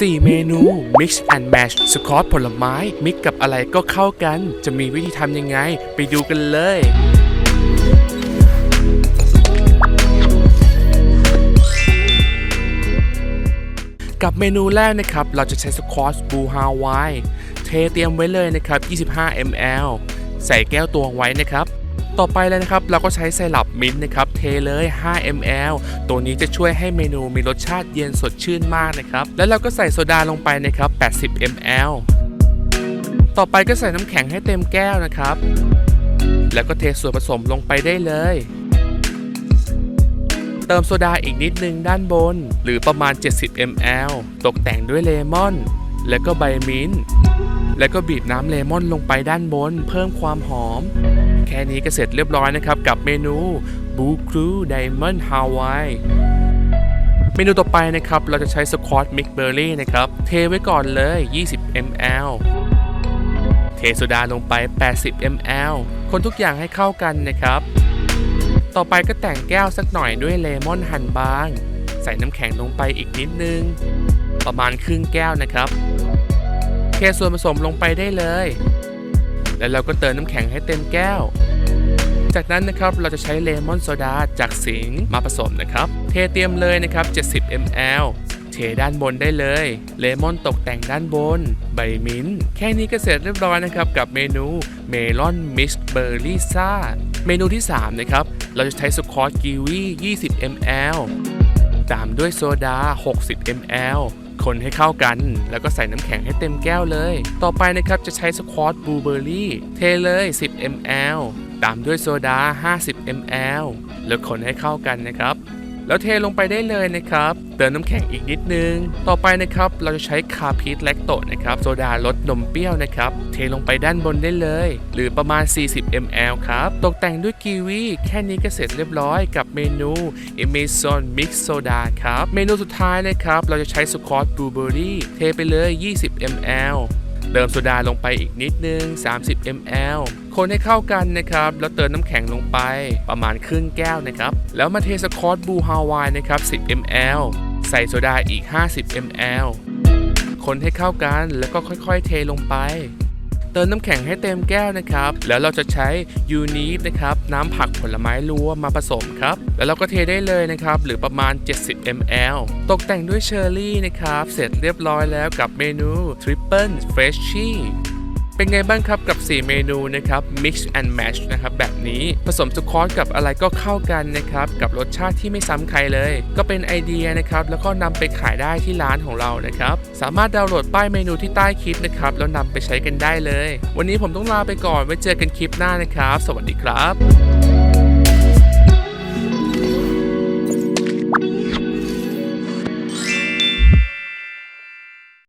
4 เมนู Mix and Match สคอตผลไม้ มิกกับอะไรก็เข้ากัน จะมีวิธีทำยังไง ไปดูกันเลยกับเมนูแรกนะครับ เราจะใช้สควอชบูฮาวาย เทเตรียมไว้เลยนะครับ 25 ml ใส่แก้วตวงไว้นะครับ ต่อไปเลยนะครับเราก็ใช้ไซรัปมิ้นท์นะครับเทเลย 5 ml ตัวนี้จะช่วยให้เมนูมีรสชาติเย็นสดชื่นมากนะครับแล้วเราก็ใส่โซดาลงไปนะครับ80 ml ต่อไปก็ใส่น้ำแข็งให้เต็มแก้วนะครับ แล้วก็เทส่วนผสมลงไปได้เลย เติมโซดาอีกนิดนึงด้านบน หรือประมาณ 70 ml ตกแต่งด้วยเลมอน แล้วก็ใบมิ้นท์แล้วก็บีบน้ำเลมอนลงไปด้านบน เพิ่มความหอม แค่นี้ก็เสร็จเรียบร้อยนะครับ กับเมนูบูครูไดมอนด์ฮาวายเมนูต่อไปนะครับ เราจะใช้สควอตมิกเบอร์รี่นะครับ เทไว้ก่อนเลย 20 ml เทโซดาลงไป 80 ml คนทุกอย่างให้เข้ากันนะครับ ต่อไปก็แต่งแก้วสักหน่อยด้วยเลมอนหั่นบาง ใส่น้ำแข็งลงไปอีกนิดนึง ประมาณครึ่งแก้วนะครับ เทส่วนผสมลงไปได้เลย แล้วเราก็เติมน้ำแข็งให้เต็มแก้ว จากนั้นนะครับเราจะใช้เลมอนโซดาจากสิงห์มาผสมนะครับ เทเตรียมเลยนะครับ 70 ml เทด้านบนได้เลย เลมอนตกแต่งด้านบน ใบมิ้นท์แค่นี้ก็เสร็จเรียบร้อยนะครับ กับเมนูเมลอนมิกซ์เบอร์รี่ซ่า เมนูที่ 3 นะครับ เราจะใช้สควอตกีวี 20 ml ตามด้วยโซดา 60 ml คนให้เข้ากัน แล้วก็ใส่น้ำแข็งให้เต็มแก้วเลย ต่อไปนะครับจะใช้สควอตบลูเบอร์รี่เทเลย 10 ml ตามด้วยโซดา 50 ml แล้วคนให้เข้ากันนะครับ แล้วเทลงไปได้เลยนะครับ เติมน้ำแข็งอีกนิดนึง ต่อไปนะครับเราจะใช้คาพีทแลคโตนะครับโซดาลดนมเปรี้ยวนะครับ เทลงไปด้านบนได้เลย หรือประมาณ 40 ml ครับ ตกแต่งด้วยกีวีแค่นี้ก็เสร็จเรียบร้อยกับเมนู Amazon Mix Soda ครับ เมนูสุดท้ายนะครับ เราจะใช้สควอตบลูเบอรี่เทไปเลย 20 ml เติมโซดาลงไปอีกนิดนึง 30 ml คนให้เข้ากันนะครับ แล้วเติมน้ำแข็งลงไปประมาณครึ่งแก้วนะครับ แล้วมาเทสคอตบูฮาวายนะครับ 10 ml ใส่โซดาอีก 50 ml คนให้เข้ากันแล้วก็ค่อยๆ เทลงไป เติมน้ำแข็งให้เต็มแก้วนะครับ แล้วเราจะใช้ยูนีฟนะครับน้ำผักผลไม้รวมมาผสมครับ แล้วเราก็เทได้เลยนะครับ หรือประมาณ 70 ml ตกแต่งด้วยเชอร์รี่นะครับ เสร็จเรียบร้อยแล้วกับเมนู Triple Freshie เป็นไงบ้างครับกับ 4 เมนูนะครับ Mix and Match นะครับแบบนี้ผสมสควอสกับอะไรก็เข้ากันนะครับกับรสชาติที่ไม่ซ้ำใครเลย ก็เป็นไอเดียนะครับแล้วก็นำไปขายได้ที่ร้านของเรานะครับสามารถดาวน์โหลดป้ายเมนูที่ใต้คลิปนะครับแล้วนำไปใช้กันได้เลย วันนี้ผมต้องลาไปก่อนไว้เจอกันคลิปหน้านะครับ สวัสดีครับ